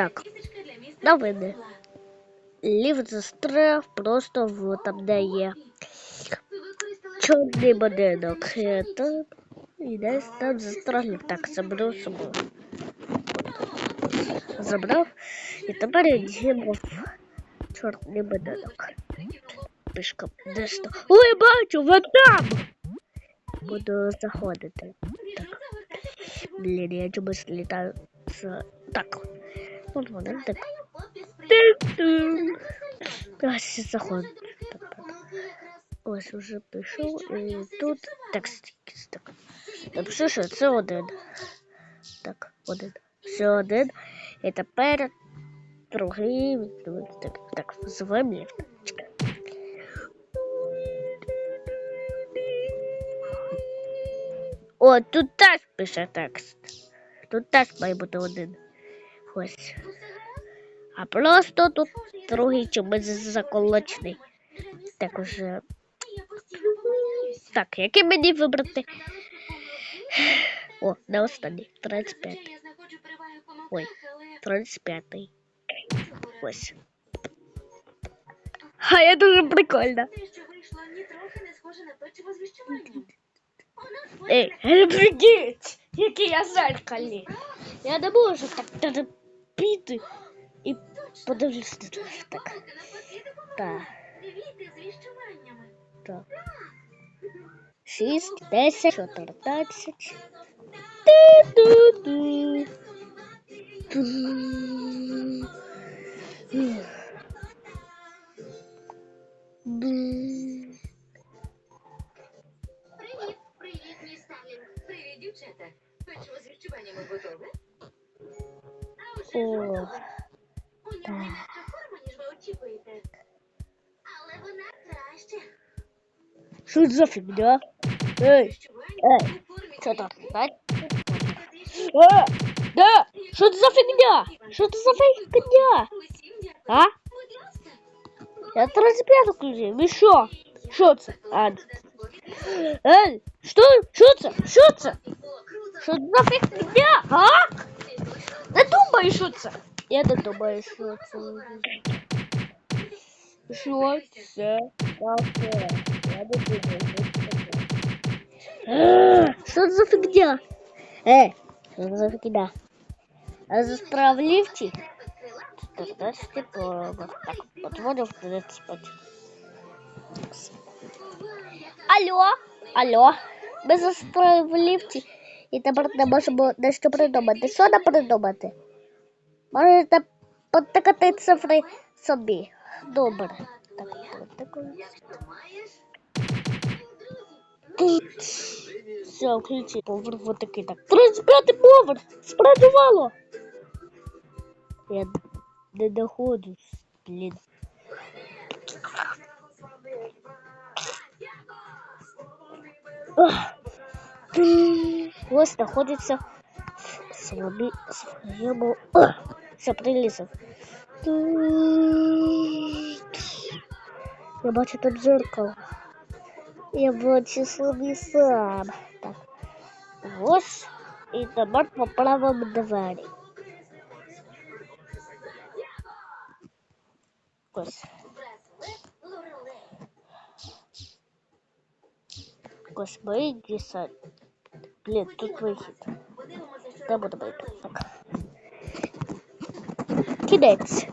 Так, новини. Ліфт застряв просто в там, де є чорний будинок. Е, Там, і десь там застряг. Так, забрав собою. Забрав. І тепер йдемо в чорний будинок. Пішком. Десь там. Ой, бачу, вон там! Буду заходити. Так. Блін, я чомусь літаю. Так. От вони так. Ось заходить. Ось уже пішов і тут текст якийсь так. Напишу, що це один. Так, один. Все один. І тепер другий. Так, так, називаємо ліфт. О, тут теж пише текст. Тут теж має бути один. Ось. А просто тут другий чомусь заколочний. Так уже. Так, який мені вибрати? О, не останній. 35. Ой, 35. Ось. А я дуже на віщуванням. Ей, прикинь, який я зеркальний. Я не можу так терпіти і подивлюся. Так, так, так. Шість, десять, чотирнадцять. Бу. Привіт, привіт, міс Старлінг. Привіт, дівчата. Печиво з віщуваннями готове? Вона краще. Що це за фігня? Ей, Віщування Ей, у формі що там? квітки. Так? Фантастичні. Е, де? Що це за фігня? Що це за фігня? Усім дякую. А? Будь ласка. Я 35 включив. І що? Що це? А, Ей, що? Що це? Що це? О, круто. Що це за фігня? А? Не думаю, що це. Я не думаю, що це. Що це таке? Я не думаю, що це таке. Е, Що це за фігня? Е, що це за фігня? А застряв в ліфті? Так, типу, вот так, подводив в 35. Алло, алло, ми застряли в ліфті і тепер не можемо дещо придумати. Що нам придумати? Можете потикати цифри собі. Добре. Так. Все, включи. Поверх вот такий так. 35 поверх! Спрацювало! Я не доходжу, блін. Ах. Ось знаходиться в своєму своєму Ах. все прилізав. Я бачу там зеркало. Я бачу собі сам. Так. Ось і тепер поправимо двері. Ось. Ось ми десять. Блін, тут вихід. Де буде? Так. Кінець.